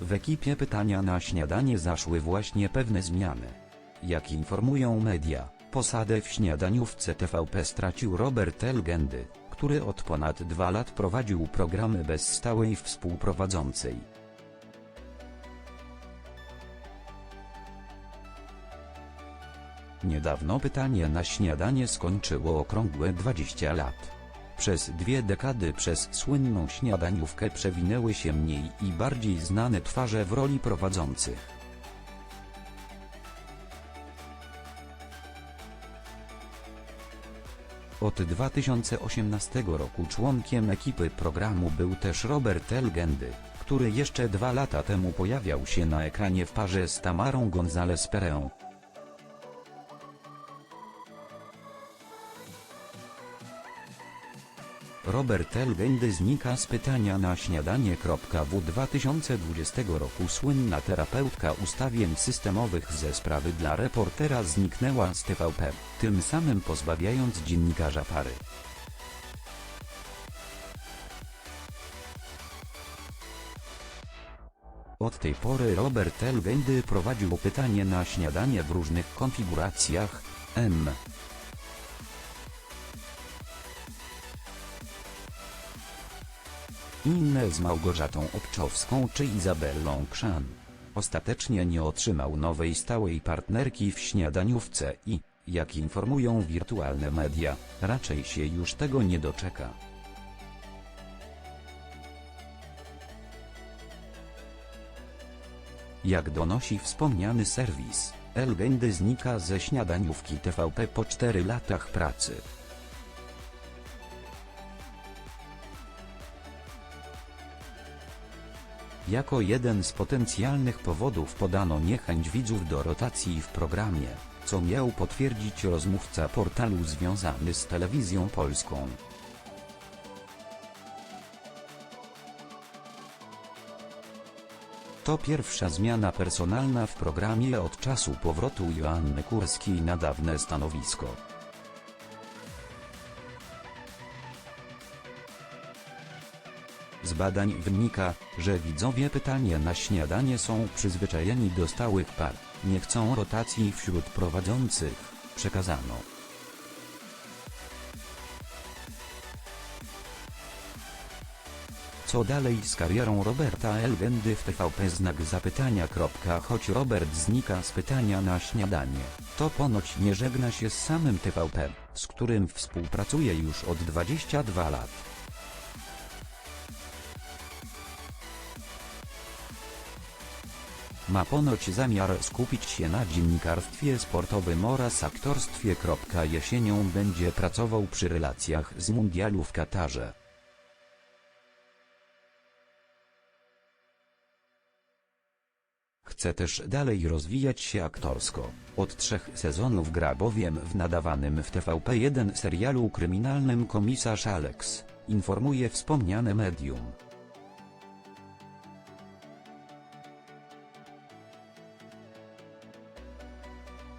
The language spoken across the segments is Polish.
W ekipie pytania na śniadanie zaszły właśnie pewne zmiany. Jak informują media, posadę w śniadaniówce TVP stracił Robert Elgendy, który od ponad dwa lat prowadził programy bez stałej współprowadzącej. Niedawno pytanie na śniadanie skończyło okrągłe 20 lat. Przez dwie dekady przez słynną śniadaniówkę przewinęły się mniej i bardziej znane twarze w roli prowadzących. Od 2018 roku członkiem ekipy programu był też Robert Elgendy, który jeszcze dwa lata temu pojawiał się na ekranie w parze z Tamarą González Pereą. Robert Elgendy znika z pytania na śniadanie. W 2020 roku słynna terapeutka ustawień systemowych ze sprawy dla reportera zniknęła z TVP, tym samym pozbawiając dziennikarza pary. Od tej pory Robert Elgendy prowadził pytanie na śniadanie w różnych konfiguracjach, M. inne z Małgorzatą Obczowską czy Izabellą Krzan. Ostatecznie nie otrzymał nowej stałej partnerki w śniadaniówce i, jak informują wirtualne media, raczej się już tego nie doczeka. Jak donosi wspomniany serwis, Elgendy znika ze śniadaniówki TVP po 4 latach pracy. Jako jeden z potencjalnych powodów podano niechęć widzów do rotacji w programie, co miał potwierdzić rozmówca portalu związany z telewizją polską. To pierwsza zmiana personalna w programie od czasu powrotu Joanny Kurskiej na dawne stanowisko. Z badań wynika, że widzowie pytanie na śniadanie są przyzwyczajeni do stałych par, nie chcą rotacji wśród prowadzących, przekazano. Co dalej z karierą Roberta Elgendy w TVP znak zapytania. Choć Robert znika z pytania na śniadanie, to ponoć nie żegna się z samym TVP, z którym współpracuje już od 22 lat. Ma ponoć zamiar skupić się na dziennikarstwie sportowym oraz aktorstwie. Jesienią będzie pracował przy relacjach z mundialu w Katarze. Chce też dalej rozwijać się aktorsko. Od trzech sezonów gra bowiem w nadawanym w TVP1 serialu kryminalnym Komisarz Alex, informuje wspomniane medium.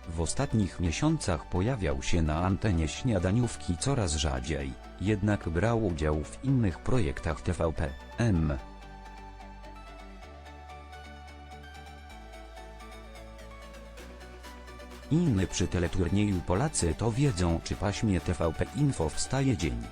W ostatnich miesiącach pojawiał się na antenie śniadaniówki coraz rzadziej, jednak brał udział w innych projektach TVP, M. Inny przy teleturnieju Polacy to wiedzą czy paśmie TVP Info wstaje dzień.